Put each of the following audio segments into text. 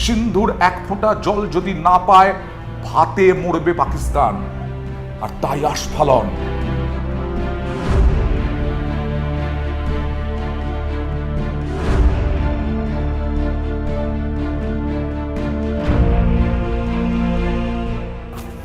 সিন্ধুর এক ফোঁটা জল যদি না পায়, ভাতে মরবে পাকিস্তান। আর তাই আস্ফালন।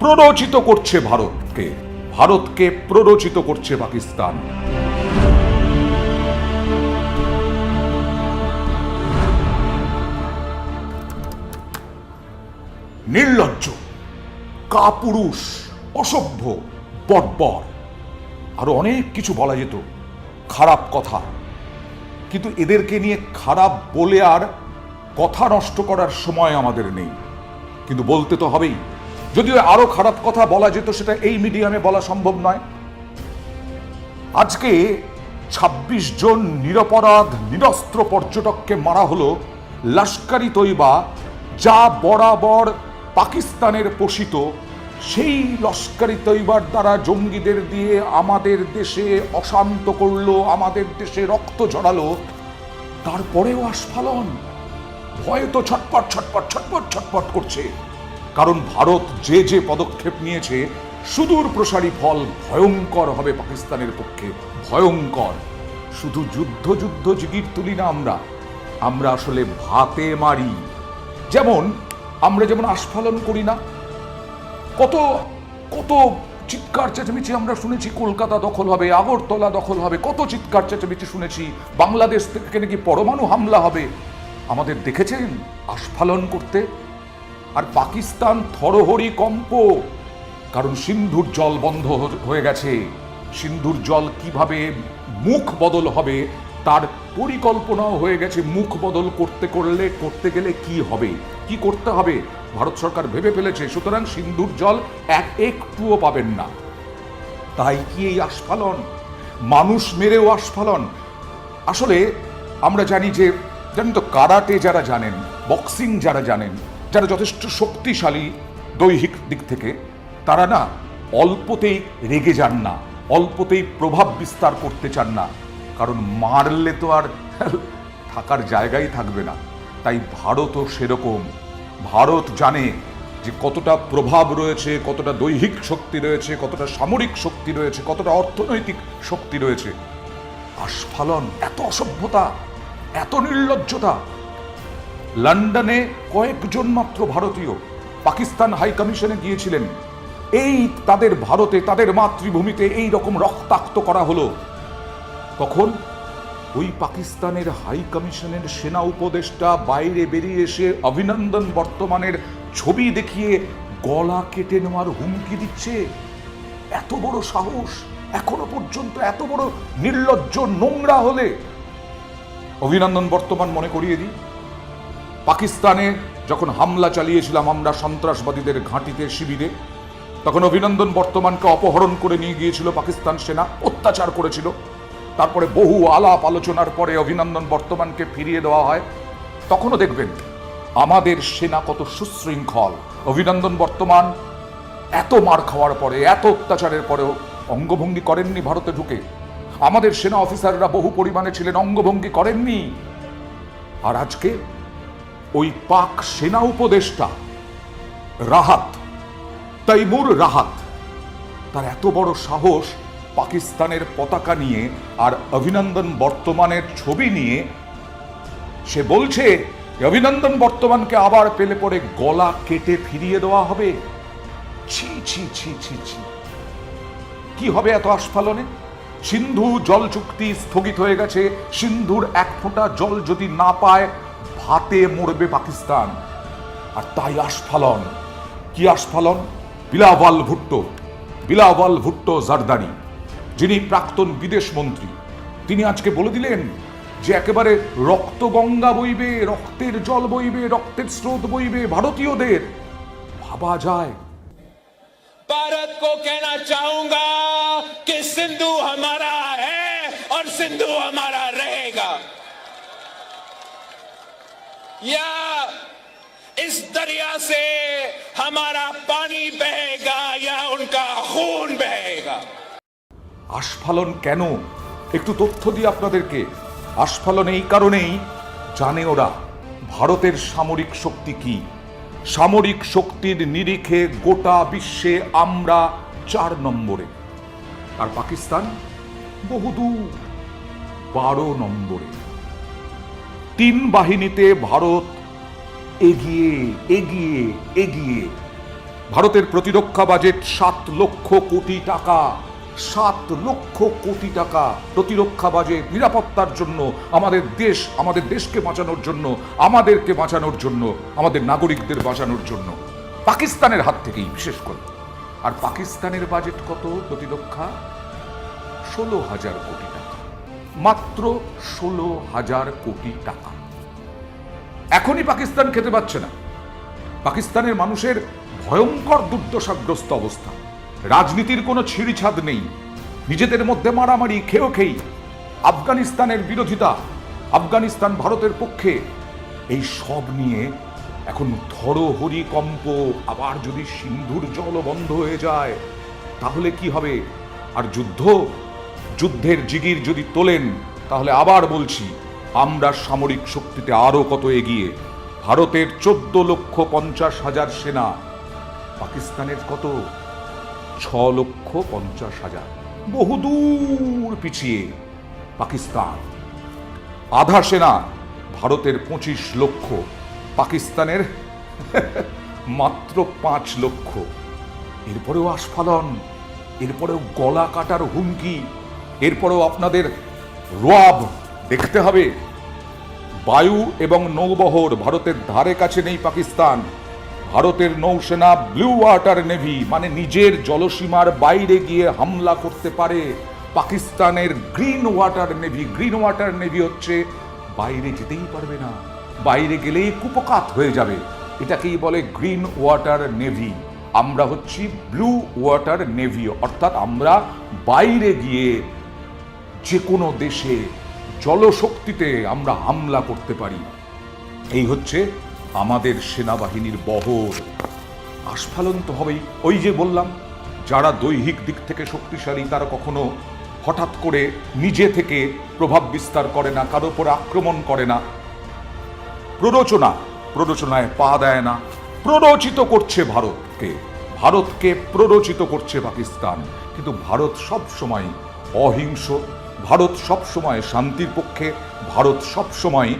প্ররোচিত করছে ভারতকে। ভারতকে প্ররোচিত করছে পাকিস্তান। নির্লজ্জ, কাপুরুষ, অসভ্য, বর্বর। আরও অনেক কিছু বলা যেত, খারাপ কথা। কিন্তু এদেরকে নিয়ে খারাপ বলে আর কথা নষ্ট করার সময় আমাদের নেই। কিন্তু বলতে তো হবেই, যদিও আরও খারাপ কথা বলা যেত, সেটা এই মিডিয়ামে বলা সম্ভব নয়। আজকে ২৬ জন নিরপরাধ, নিরস্ত্র পর্যটককে মারা হলো লস্করি তৈবা, যা বরাবর পাকিস্তানের পোষিত, সেই লস্করি তৈবার দ্বারা জঙ্গিদের দিয়ে আমাদের দেশে অশান্ত করল, আমাদের দেশে রক্ত ঝরালো, তারপরেও আস্ফালন। ভয়ে তো ছটপট ছটপট ছটপট ছটপট করছে। কারণ ভারত যে যে পদক্ষেপ নিয়েছে, সুদূর প্রসারী ফল ভয়ঙ্কর হবে পাকিস্তানের পক্ষে, ভয়ঙ্কর। শুধু যুদ্ধ যুদ্ধ, জিগির তুলি না আমরা। আমরা আসলে ভাতে মারি। যেমন আমরা যেমন আস্ফালন করি না, কত কত চিৎকার চেঁচামেচি আমরা শুনেছি, কলকাতা দখল হবে, আগরতলা দখল হবে, কত চিৎকার চেঁচামেচি শুনেছি, বাংলাদেশ থেকে নাকি পরমাণু হামলা হবে। আমাদের দেখেছেন আস্ফালন করতে? আর পাকিস্তান থরহরি কম্প, কারণ সিন্ধুর জল বন্ধ হয়ে গেছে। সিন্ধুর জল কীভাবে মুখ বদল হবে তার পরিকল্পনাও হয়ে গেছে মুখ বদল করতে করলে, করতে গেলে কি হবে? কি করতে হবে? ভারত সরকার ভেবে ফেলেছে, সুতরাং সিন্ধুর জল এক একটুও পাবেন না। তাই কি এই আস্ফালন? মানুষ মেরেও আস্ফালন। আসলে আমরা জানি যে, জানেন তো কারাটে যারা জানেন, বক্সিং যারা জানেন, যারা যথেষ্ট শক্তিশালী দৈহিক দিক থেকে, তারা না অল্পতেই রেগে যান না, অল্পতেই প্রভাব বিস্তার করতে চান না। কারণ মারলে তো আর থাকার জায়গাই থাকবে না। তাই ভারতও সেরকম। ভারত জানে যে কতটা প্রভাব রয়েছে, কতটা দৈহিক শক্তি রয়েছে, কতটা সামরিক শক্তি রয়েছে, কতটা অর্থনৈতিক শক্তি রয়েছে। আস্ফালন, এত অসভ্যতা, এত নির্লজ্জতা। লন্ডনে কয়েকজন মাত্র ভারতীয় পাকিস্তান হাই কমিশনে গিয়েছিলেন। এই তাদের ভারতে, তাদের মাতৃভূমিতে এই রকম রক্তাক্ত করা হলো। তখন ওই পাকিস্তানের হাই কমিশনের সেনা উপদেষ্টা বাইরে বেরিয়ে এসে অভিনন্দন বর্তমানের ছবি দেখিয়ে গলা কেটে নেওয়ার হুমকি দিচ্ছে। এত বড় সাহস, এখনও পর্যন্ত এত বড় নির্লজ্জ নোংরা হলে। অভিনন্দন বর্তমান মনে করিয়ে দিই। পাকিস্তানে যখন হামলা চালিয়েছিলাম আমরা সন্ত্রাসবাদীদের ঘাঁটিতে শিবিরে, তখন অভিনন্দন বর্তমানকে অপহরণ করে নিয়ে গিয়েছিল পাকিস্তান সেনা, অত্যাচার করেছিল। তারপরে বহু আলাপ আলোচনার পরে অভিনন্দন বর্তমানকে ফিরিয়ে দেওয়া হয়। তখনও দেখবেন, আমাদের সেনা কত সুশৃঙ্খল। অভিনন্দন বর্তমান, এত মার খাওয়ার পরে, এত অত্যাচারের পরেও অঙ্গভঙ্গি করেননি ভারতে ঢুকে। আমাদের সেনা অফিসাররা বহু পরিমাণে ছিলেন, অঙ্গভঙ্গি করেননি। আর আজকে ওই পাক সেনা উপদেষ্টা, রাহাত তৈমুর রাহাত, তার এত বড় সাহস পাকিস্তানের পতাকা নিয়ে আর অভিনন্দন বর্তমানের ছবি নিয়ে সে বলছে অভিনন্দন বর্তমানকে আবার পেলে পরে গলা কেটে ফিরিয়ে দেওয়া হবে। ছি ছি ছি ছি ছি। কি হবে এত আস্ফালনে? সিন্ধু জল চুক্তি স্থগিত হয়ে গেছে। সিন্ধুর এক ফোঁটা জল যদি না পায়, ভাতে মরবে পাকিস্তান। আর তাই আস্ফালন। কি আস্ফালন? বিলাওয়াল ভুট্টো। বিলাওয়াল ভুট্টো জারদারি যিনি প্রাক্তন বিদেশ মন্ত্রী তিনি আজকে বলে দিলেন যে একেবারে রক্ত গঙ্গা বইবে রক্তের জল বইবে রক্তের স্রোত বইবে ভারতীয়দের ভাবা যায় भारत को कहना चाहूंगा कि सिंधु हमारा है और सिंधु हमारा रहेगा या इस दरिया से हमारा पानी बहेगा या उनका खून बहेगा আস্ফালন কেন? একটু তথ্য দিই আপনাদেরকে। আস্ফালন এই কারণেই জানে ওরা ভারতের সামরিক শক্তি কি। সামরিক শক্তির নিরিখে গোটা বিশ্বে আমরা চার নম্বরে। আর পাকিস্তান বহুদূর বারো নম্বরে। তিন বাহিনীতে ভারত এগিয়ে এগিয়ে এগিয়ে। ভারতের প্রতিরক্ষা বাজেট সাত লক্ষ কোটি টাকা। সাত লক্ষ কোটি টাকা প্রতিরক্ষা বাজেট নিরাপত্তার জন্য, আমাদের দেশ, আমাদের দেশকে বাঁচানোর জন্য, আমাদেরকে বাঁচানোর জন্য, আমাদের নাগরিকদের বাঁচানোর জন্য। পাকিস্তানের হাত থেকেই, বিশেষ করে। আর পাকিস্তানের বাজেট কত প্রতিরক্ষা? ষোলো হাজার কোটি টাকা। মাত্র ষোলো হাজার কোটি টাকা। এখনই পাকিস্তান খেতে পাচ্ছে না। পাকিস্তানের মানুষের ভয়ঙ্কর দুর্দশাগ্রস্ত অবস্থা। রাজনীতির কোনো ছিঁড়িছাদ নেই। নিজেদের মধ্যে মারামারি খেয়েও খেই। আফগানিস্তানের বিরোধিতা, আফগানিস্তান ভারতের পক্ষে, এই সব নিয়ে এখন থরহরি কম্প আবার যদি সিন্ধুর জল বন্ধ হয়ে যায়, তাহলে কি হবে? আর যুদ্ধ? যুদ্ধের জিগির যদি তোলেন, তাহলে আবার বলছি, আমরা সামরিক শক্তিতে আরও কত এগিয়ে? ভারতের চোদ্দ লক্ষ পঞ্চাশ হাজার সেনা, পাকিস্তানের কত? ছ লক্ষ পঞ্চাশ হাজার। বহুদূর পিছিয়ে পাকিস্তান। আধা সেনা ভারতের পঁচিশ লক্ষ, পাকিস্তানের মাত্র পাঁচ লক্ষ। এরপরেও আস্ফালন, এরপরেও গলা কাটার হুমকি, এরপরেও আপনাদের রোয়াব দেখতে হবে। বায়ু এবং নৌবহর ভারতের ধারে কাছে নেই পাকিস্তান। ভারতের নৌসেনা ব্লু ওয়াটার নেভি মানে নিজের জলসীমার বাইরে গিয়ে হামলা করতে পারে। পাকিস্তানের green water navy green water navy হচ্ছে বাইরে যেতেই পারবে না। বাইরে গেলেই কুপকাত হয়ে যাবে। এটাকেই বলে গ্রিন ওয়াটার নেভি আমরা হচ্ছি ব্লু ওয়াটার নেভি অর্থাৎ আমরা বাইরে গিয়ে যে কোনো দেশে জলশক্তিতে আমরা হামলা করতে পারি। এই হচ্ছে আমাদের সেনাবাহিনীর বহর। আস্ফালন তো হবেই ওই যে বললাম, যারা দৈহিক দিক থেকে শক্তিশালী, তারা কখনো হঠাৎ করে নিজে থেকে প্রভাব বিস্তার করে না কারও উপর আক্রমণ করে না। প্ররোচনা, প্ররোচনায় পা দেয় না। প্ররোচিত করছে ভারতকে। ভারতকে প্ররোচিত করছে পাকিস্তান। কিন্তু ভারত সব সময় অহিংস, ভারত সব সময় শান্তির পক্ষে, ভারত সব সময়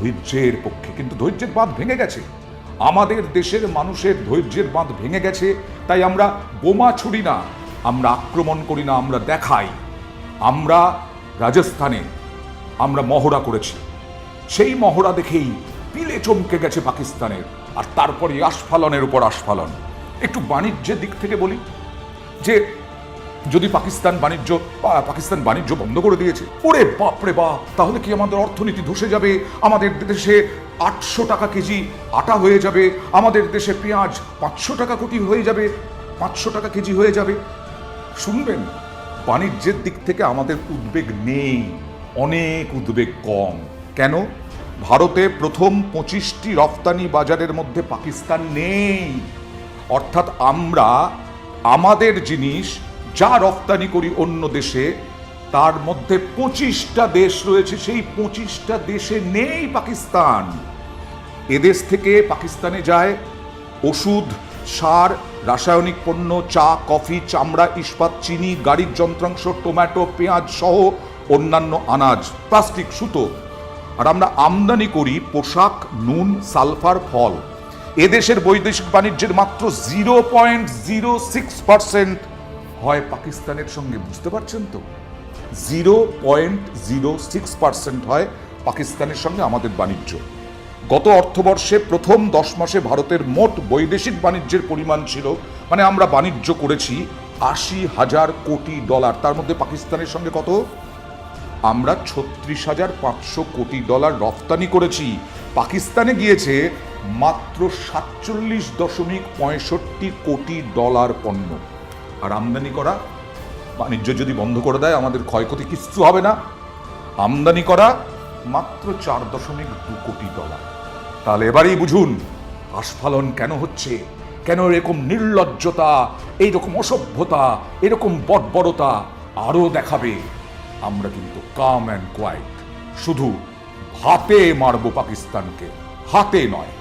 ধৈর্যের পক্ষে। কিন্তু ধৈর্যের বাঁধ ভেঙে গেছে। আমাদের দেশের মানুষের ধৈর্যের বাঁধ ভেঙে গেছে। তাই আমরা বোমা ছুড়ি না, আমরা আক্রমণ করি না, আমরা দেখাই। আমরা রাজস্থানে, আমরা মহড়া করেছি। সেই মহড়া দেখেই পিলে চমকে গেছে পাকিস্তানের। আর তারপরে আস্ফালনের উপর আস্ফালন। একটু বাণিজ্যের দিক থেকে বলি, যে যদি পাকিস্তান বাণিজ্য পাকিস্তান বাণিজ্য বন্ধ করে দিয়েছে, ওরে বাপরে বাপ, তাহলে কি আমাদের অর্থনীতি ধসে যাবে? আমাদের দেশে আটশো টাকা কেজি আটা হয়ে যাবে, আমাদের দেশে পেঁয়াজ পাঁচশো টাকা কোটি হয়ে যাবে, পাঁচশো টাকা কেজি হয়ে যাবে। শুনবেন, বাণিজ্যের দিক থেকে আমাদের উদ্বেগ নেই, অনেক উদ্বেগ কম। কেন? ভারতে প্রথম পঁচিশটি রফতানি বাজারের মধ্যে পাকিস্তান নেই। অর্থাৎ আমরা, আমাদের জিনিস যা রপ্তানি করি অন্য দেশে, তার মধ্যে পঁচিশটা দেশ রয়েছে, সেই পঁচিশটা দেশে নেই পাকিস্তান। এদেশ থেকে পাকিস্তানে যায় ওষুধ, সার, রাসায়নিক পণ্য, চা, কফি, চামড়া, ইস্পাত, চিনি, গাড়ির যন্ত্রাংশ, টমেটো, পেঁয়াজ সহ অন্যান্য আনাজ, প্লাস্টিক, সুতো। আর আমরা আমদানি করি পোশাক, নুন, সালফার, ফল। এদেশের বৈদেশিক বাণিজ্যের মাত্র zero point zero six percent হয় পাকিস্তানের সঙ্গে, বুঝতে পারছেন তো? Zero point zero six percent হয় পাকিস্তানের সঙ্গে আমাদের বাণিজ্য। গত অর্থবর্ষে প্রথম দশ মাসে ভারতের মোট বৈদেশিক বাণিজ্যের পরিমাণ ছিল মানে আমরা বাণিজ্য করেছি আশি হাজার কোটি ডলার। তার মধ্যে পাকিস্তানের সঙ্গে কত? আমরা ছত্রিশ হাজার পাঁচশো কোটি ডলার রপ্তানি করেছি। পাকিস্তানে গিয়েছে মাত্র সাতচল্লিশ দশমিক পঁয়ষট্টি কোটি ডলার পণ্য। আর আমদানি করা, বাণিজ্য যদি বন্ধ করে দেয়, আমাদের ক্ষয়ক্ষতি কিচ্ছু হবে না। আমদানি করা মাত্র চার দশমিক দু কোটি ডলার। তাহলে এবারেই বুঝুন, আস্ফালন কেন হচ্ছে? কেন এরকম নির্লজ্জতা, এইরকম অসভ্যতা, এরকম বর্বরতা আরও দেখাবে? আমরা কিন্তু কাম অ্যান্ড কোয়াইট। শুধু হাতে মারবো পাকিস্তানকে, হাতে নয়।